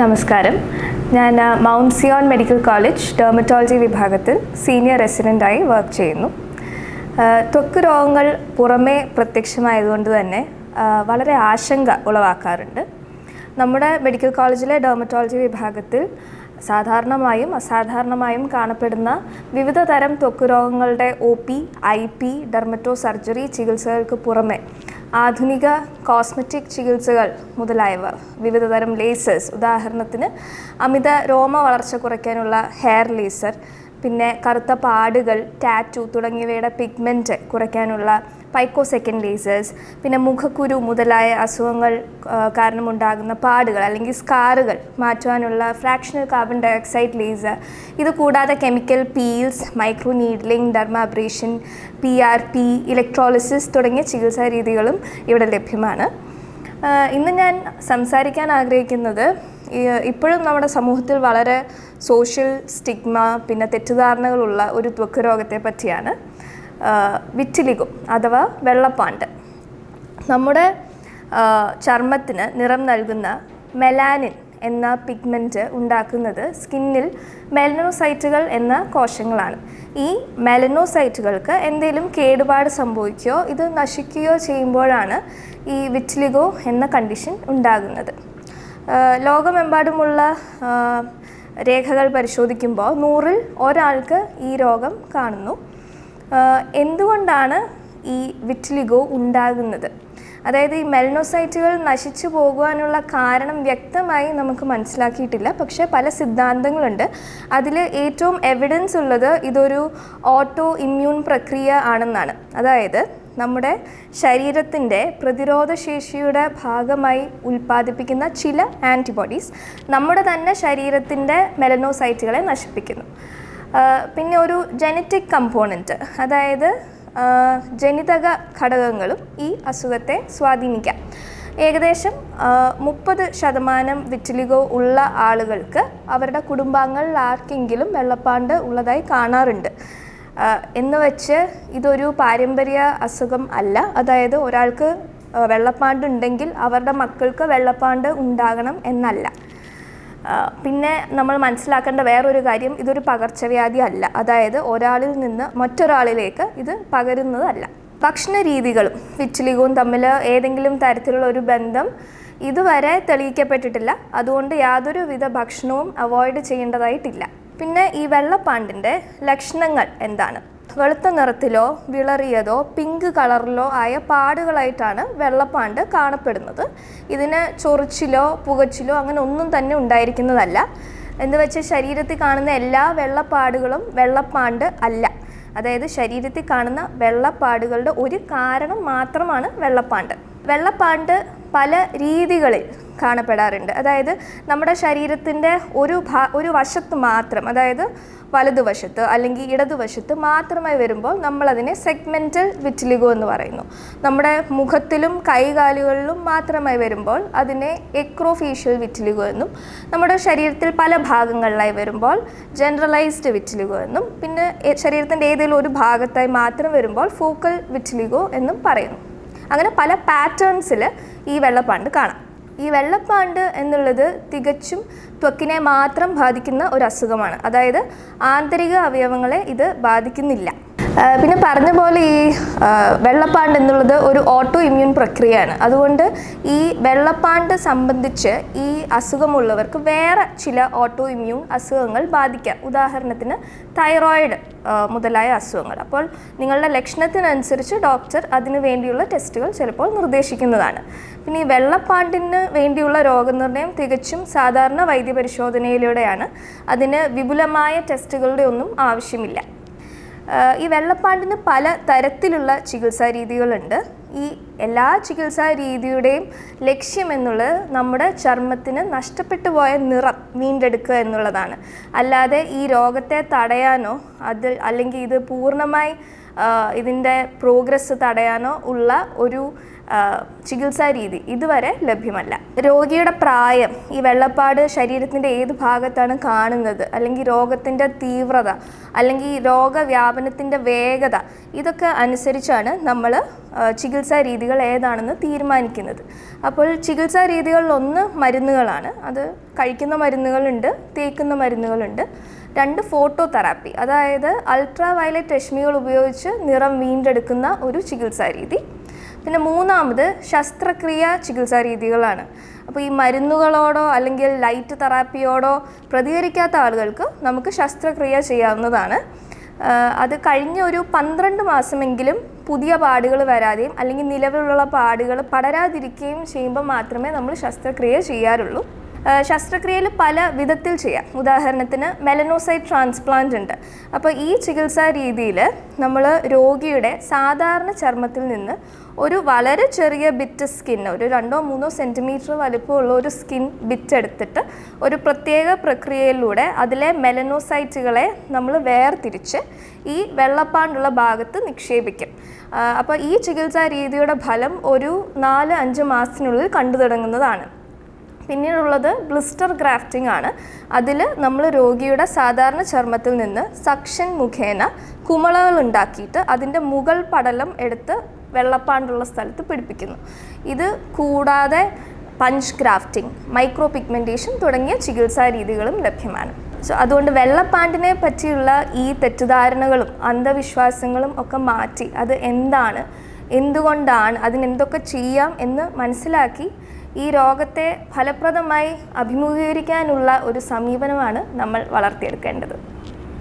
നമസ്കാരം. ഞാൻ Mount Zion medical college dermatology വിഭാഗത്തിൽ സീനിയർ റെസിഡന്റായി വർക്ക് ചെയ്യുന്നു. ത്വക്ക് രോഗങ്ങൾ പുറമേ പ്രത്യക്ഷമായതുകൊണ്ട് തന്നെ വളരെ ആശങ്ക ഉളവാക്കാറുണ്ട്. നമ്മുടെ മെഡിക്കൽ കോളേജിലെ ഡെർമറ്റോളജി വിഭാഗത്തിൽ സാധാരണമായും അസാധാരണമായും കാണപ്പെടുന്ന വിവിധ തരം ത്വക്ക് രോഗങ്ങളുടെ O P I P dermato surgery ചികിത്സകൾക്ക് പുറമെ ആധുനിക കോസ്മെറ്റിക് ചികിത്സകൾ മുതലായവ. വിവിധതരം ലേസേഴ്സ്. ഉദാഹരണത്തിന് അമിത രോമ വളർച്ച കുറയ്ക്കാനുള്ള ഹെയർ ലേസർ പിന്നെ കറുത്ത പാടുകൾ ടാറ്റു തുടങ്ങിയവയുടെ പിഗ്മെന്റ് കുറയ്ക്കാനുള്ള പൈക്കോ സെക്കൻഡ് ലേസേഴ്സ് പിന്നെ മുഖക്കുരു മുതലായ അസുഖങ്ങൾ കാരണമുണ്ടാകുന്ന പാടുകൾ അല്ലെങ്കിൽ സ്കാറുകൾ മാറ്റുവാനുള്ള ഫ്രാക്ഷണൽ കാർബൺ ഡയോക്സൈഡ് ലേസർ ഇത് കൂടാതെ chemical peels micro needling dermabrasion P R P electrolysis തുടങ്ങിയ ചികിത്സാ രീതികളും ഇവിടെ ലഭ്യമാണ്. ഇന്ന് ഞാൻ സംസാരിക്കാൻ ആഗ്രഹിക്കുന്നത് ഇപ്പോഴും നമ്മുടെ സമൂഹത്തിൽ വളരെ സോഷ്യൽ സ്റ്റിഗ്മ പിന്നെ തെറ്റിദ്ധാരണകളുള്ള ഒരു ത്വക്ക് രോഗത്തെ പറ്റിയാണ് വിറ്റിലിഗോ അഥവാ വെള്ളപ്പാണ്ട്. നമ്മുടെ ചർമ്മത്തിന് നിറം നൽകുന്ന മെലാനിൻ എന്ന പിഗ്മെന്റ് ഉണ്ടാക്കുന്നത് സ്കിന്നിൽ മെലനോസൈറ്റുകൾ എന്ന കോശങ്ങളാണ്. ഈ മെലനോസൈറ്റുകൾക്ക് എന്തെങ്കിലും കേടുപാട് സംഭവിക്കുകയോ ഇത് നശിക്കുകയോ ചെയ്യുമ്പോഴാണ് ഈ വിറ്റ്ലിഗോ എന്ന കണ്ടീഷൻ ഉണ്ടാകുന്നത്. ലോകമെമ്പാടുമുള്ള രേഖകൾ പരിശോധിക്കുമ്പോൾ നൂറിൽ ഒരാൾക്ക് ഈ രോഗം കാണുന്നു. എന്തുകൊണ്ടാണ് ഈ വിറ്റ്ലിഗോ ഉണ്ടാകുന്നത്? അതായത് ഈ മെൽനോസൈറ്റുകൾ നശിച്ചു പോകുവാനുള്ള കാരണം വ്യക്തമായി നമുക്ക് മനസ്സിലാക്കിയിട്ടില്ല. പക്ഷേ പല സിദ്ധാന്തങ്ങളുണ്ട്. അതിൽ ഏറ്റവും എവിഡൻസ് ഉള്ളത് ഇതൊരു ഓട്ടോ ഇമ്മ്യൂൺ പ്രക്രിയ ആണെന്നാണ്. അതായത് നമ്മുടെ ശരീരത്തിന്റെ പ്രതിരോധ ശേഷിയുടെ ഭാഗമായി ഉൽപ്പാദിപ്പിക്കുന്ന ചില ആന്റിബോഡീസ് നമ്മുടെ തന്നെ ശരീരത്തിന്റെ മെലനോസൈറ്റുകളെ നശിപ്പിക്കുന്നു. പിന്നെ ഒരു ജനറ്റിക് കമ്പോണന്റ് അതായത് ജനിതക ഘടകങ്ങളും ഈ അസുഖത്തെ സ്വാധീനിക്കാം. ഏകദേശം മുപ്പത് ശതമാനം വിറ്റിലിഗോ ഉള്ള ആളുകൾക്ക് അവരുടെ കുടുംബാംഗങ്ങളിൽ ആർക്കെങ്കിലും വെള്ളപ്പാണ്ട് ഉള്ളതായി കാണാറുണ്ട്. എന്ന് വെച്ച് ഇതൊരു പാരമ്പര്യ അസുഖം അല്ല. അതായത് ഒരാൾക്ക് വെള്ളപ്പാണ്ട് ഉണ്ടെങ്കിൽ അവരുടെ മക്കൾക്ക് വെള്ളപ്പാണ്ട് ഉണ്ടാകണം എന്നല്ല. പിന്നെ നമ്മൾ മനസ്സിലാക്കേണ്ട വേറൊരു കാര്യം ഇതൊരു പകർച്ചവ്യാധി അല്ല. അതായത് ഒരാളിൽ നിന്ന് മറ്റൊരാളിലേക്ക് ഇത് പകരുന്നതല്ല. ഭക്ഷണ രീതികളും വിച്ചിലികവും തമ്മിൽ ഏതെങ്കിലും തരത്തിലുള്ള ഒരു ബന്ധം ഇതുവരെ തെളിയിക്കപ്പെട്ടിട്ടില്ല. അതുകൊണ്ട് യാതൊരുവിധ ഭക്ഷണവും അവോയ്ഡ് ചെയ്യേണ്ടതായിട്ടില്ല. പിന്നെ ഈ വെള്ളപ്പാണ്ടിന്റെ ലക്ഷണങ്ങൾ എന്താണ്? വെളുത്ത നിറത്തിലോ വിളറിയതോ പിങ്ക് കളറിലോ ആയ പാടുകളായിട്ടാണ് വെള്ളപ്പാണ്ട് കാണപ്പെടുന്നത്. ഇതിന് ചൊറിച്ചിലോ പുകച്ചിലോ അങ്ങനെ ഒന്നും തന്നെ ഉണ്ടായിരിക്കുന്നതല്ല. എന്ന് വെച്ച് ശരീരത്തിൽ കാണുന്ന എല്ലാ വെള്ളപ്പാടുകളും വെള്ളപ്പാണ്ട് അല്ല. അതായത് ശരീരത്തിൽ കാണുന്ന വെള്ളപ്പാടുകളുടെ ഒരു കാരണം മാത്രമാണ് വെള്ളപ്പാണ്ട്. വെള്ളപ്പാണ്ട് പല രീതികളിൽ കാണപ്പെടാറുണ്ട്. അതായത് നമ്മുടെ ശരീരത്തിന്റെ ഒരു ഭാ ഒരു വശത്ത് മാത്രം അതായത് വലതുവശത്ത് അല്ലെങ്കിൽ ഇടതുവശത്ത് മാത്രമായി വരുമ്പോൾ നമ്മളതിനെ സെഗ്മെന്റൽ വിറ്റിലിഗോ എന്ന് പറയുന്നു. നമ്മുടെ മുഖത്തിലും കൈകാലുകളിലും മാത്രമായി വരുമ്പോൾ അതിനെ എക്രോഫേഷ്യൽ വിറ്റിലിഗോ എന്നും നമ്മുടെ ശരീരത്തിൽ പല ഭാഗങ്ങളിലായി വരുമ്പോൾ ജനറലൈസ്ഡ് വിറ്റിലിഗോ എന്നും പിന്നെ ശരീരത്തിന്റെ ഏതെങ്കിലും ഒരു ഭാഗത്തായി മാത്രം വരുമ്പോൾ ഫോക്കൽ വിറ്റിലിഗോ എന്നും പറയുന്നു. അങ്ങനെ പല പാറ്റേൺസിൽ ഈ വെള്ളപ്പാണ്ട് കാണാം. ഈ വെള്ളപ്പാണ്ട് എന്നുള്ളത് തികച്ചും ത്വക്കിനെ മാത്രം ബാധിക്കുന്ന ഒരു അസുഖമാണ്. അതായത് ആന്തരിക അവയവങ്ങളെ ഇത് ബാധിക്കുന്നില്ല. പിന്നെ പറഞ്ഞ പോലെ ഈ വെള്ളപ്പാണ്ട് എന്നുള്ളത് ഒരു ഓട്ടോ ഇമ്മ്യൂൺ പ്രക്രിയയാണ്. അതുകൊണ്ട് ഈ വെള്ളപ്പാണ്ട് സംബന്ധിച്ച് ഈ അസുഖമുള്ളവർക്ക് വേറെ ചില ഓട്ടോ ഇമ്മ്യൂൺ അസുഖങ്ങൾ ബാധിക്കാം. ഉദാഹരണത്തിന് തൈറോയിഡ് മുതലായ അസുഖങ്ങൾ. അപ്പോൾ നിങ്ങളുടെ ലക്ഷണത്തിനനുസരിച്ച് ഡോക്ടർ അതിനു വേണ്ടിയുള്ള ടെസ്റ്റുകൾ ചിലപ്പോൾ നിർദ്ദേശിക്കുന്നതാണ്. പിന്നെ ഈ വെള്ളപ്പാണ്ടിന് വേണ്ടിയുള്ള രോഗനിർണയം തികച്ചും സാധാരണ വൈദ്യപരിശോധനയിലൂടെയാണ്. അതിന് വിപുലമായ ടെസ്റ്റുകളുടെ ഒന്നും ആവശ്യമില്ല. ഈ വെള്ളപ്പാണ്ടിന് പല തരത്തിലുള്ള ചികിത്സാ രീതികളുണ്ട്. ഈ എല്ലാ ചികിത്സാ രീതിയുടെയും ലക്ഷ്യം എന്നുള്ളത് നമ്മുടെ ചർമ്മത്തിന് നഷ്ടപ്പെട്ടു പോയ നിറം വീണ്ടെടുക്കുക എന്നുള്ളതാണ്. അല്ലാതെ ഈ രോഗത്തെ തടയാനോ അത് അല്ലെങ്കിൽ ഇത് പൂർണമായി ഇതിന്റെ പ്രോഗ്രസ് തടയാനോ ഉള്ള ഒരു ചികിത്സാ രീതി ഇതുവരെ ലഭ്യമല്ല. രോഗിയുടെ പ്രായം ഈ വെള്ളപ്പാട് ശരീരത്തിന്റെ ഏത് ഭാഗത്താണ് കാണുന്നത് അല്ലെങ്കിൽ രോഗത്തിന്റെ തീവ്രത അല്ലെങ്കിൽ രോഗവ്യാപനത്തിന്റെ വേഗത ഇതൊക്കെ അനുസരിച്ചാണ് നമ്മൾ ചികിത്സാ രീതികൾ ഏതാണെന്ന് തീരുമാനിക്കുന്നത്. അപ്പോൾ ചികിത്സാ രീതികളിലൊന്ന് മരുന്നുകളാണ്. അത് കഴിക്കുന്ന മരുന്നുകളുണ്ട് തേക്കുന്ന മരുന്നുകളുണ്ട്. രണ്ട് ഫോട്ടോ തെറാപ്പി അതായത് അൾട്രാ വയലറ്റ് രശ്മികൾ ഉപയോഗിച്ച് നിറം വീണ്ടെടുക്കുന്ന ഒരു ചികിത്സാ രീതി. പിന്നെ മൂന്നാമത് ശസ്ത്രക്രിയ ചികിത്സാ രീതികളാണ്. അപ്പോൾ ഈ മരുന്നുകളോടോ അല്ലെങ്കിൽ ലൈറ്റ് തെറാപ്പിയോടോ പ്രതികരിക്കാത്ത ആളുകൾക്ക് നമുക്ക് ശസ്ത്രക്രിയ ചെയ്യാവുന്നതാണ്. അത് കഴിഞ്ഞ ഒരു പന്ത്രണ്ട് മാസമെങ്കിലും പുതിയ പാടുകൾ വരാതെയും അല്ലെങ്കിൽ നിലവിലുള്ള പാടുകൾ പടരാതിരിക്കുകയും ചെയ്യുമ്പോൾ മാത്രമേ നമ്മൾ ശസ്ത്രക്രിയ ചെയ്യാറുള്ളൂ. ശസ്ത്രക്രിയയിൽ പല വിധത്തിൽ ചെയ്യാം. ഉദാഹരണത്തിന് മെലനോസൈറ്റ് ട്രാൻസ്പ്ലാന്റ് ഉണ്ട്. അപ്പോൾ ഈ ചികിത്സാ രീതിയിൽ നമ്മൾ രോഗിയുടെ സാധാരണ ചർമ്മത്തിൽ നിന്ന് ഒരു വളരെ ചെറിയ ബിറ്റ് സ്കിൻ ഒരു രണ്ടോ മൂന്നോ സെന്റിമീറ്റർ വലിപ്പമുള്ള ഒരു സ്കിൻ ബിറ്റ് എടുത്തിട്ട് ഒരു പ്രത്യേക പ്രക്രിയയിലൂടെ അതിലെ മെലനോസൈറ്റുകളെ നമ്മൾ വേർതിരിച്ച് ഈ വെള്ളപ്പാണ്ടുള്ള ഭാഗത്ത് നിക്ഷേപിക്കും. അപ്പോൾ ഈ ചികിത്സാ രീതിയുടെ ഫലം ഒരു നാല് അഞ്ച് മാസത്തിനുള്ളിൽ കണ്ടു തുടങ്ങുന്നതാണ്. പിന്നീടുള്ളത് ബ്ലിസ്റ്റർ ഗ്രാഫ്റ്റിംഗ് ആണ്. അതിൽ നമ്മൾ രോഗിയുടെ സാധാരണ ചർമ്മത്തിൽ നിന്ന് സക്ഷൻ മുഖേന കുമളകൾ ഉണ്ടാക്കിയിട്ട് അതിന്റെ മുകൾ പടലം എടുത്ത് വെള്ളപ്പാണ്ടുള്ള സ്ഥലത്ത് പിടിപ്പിക്കുന്നു. ഇത് കൂടാതെ പഞ്ച് ഗ്രാഫ്റ്റിംഗ് മൈക്രോ പിഗ്മെന്റേഷൻ തുടങ്ങിയ ചികിത്സാ രീതികളും ലഭ്യമാണ്. സോ അതുകൊണ്ട് വെള്ളപ്പാണ്ടിനെ പറ്റിയുള്ള ഈ തെറ്റിദ്ധാരണകളും അന്ധവിശ്വാസങ്ങളും ഒക്കെ മാറ്റി അത് എന്താണ് എന്തുകൊണ്ടാണ് അതിനെന്തൊക്കെ ചെയ്യാം എന്ന് മനസ്സിലാക്കി ഈ രോഗത്തെ ഫലപ്രദമായി അഭിമുഖീകരിക്കാനുള്ള ഒരു സമീപനമാണ് നമ്മൾ വളർത്തിയെടുക്കേണ്ടത്.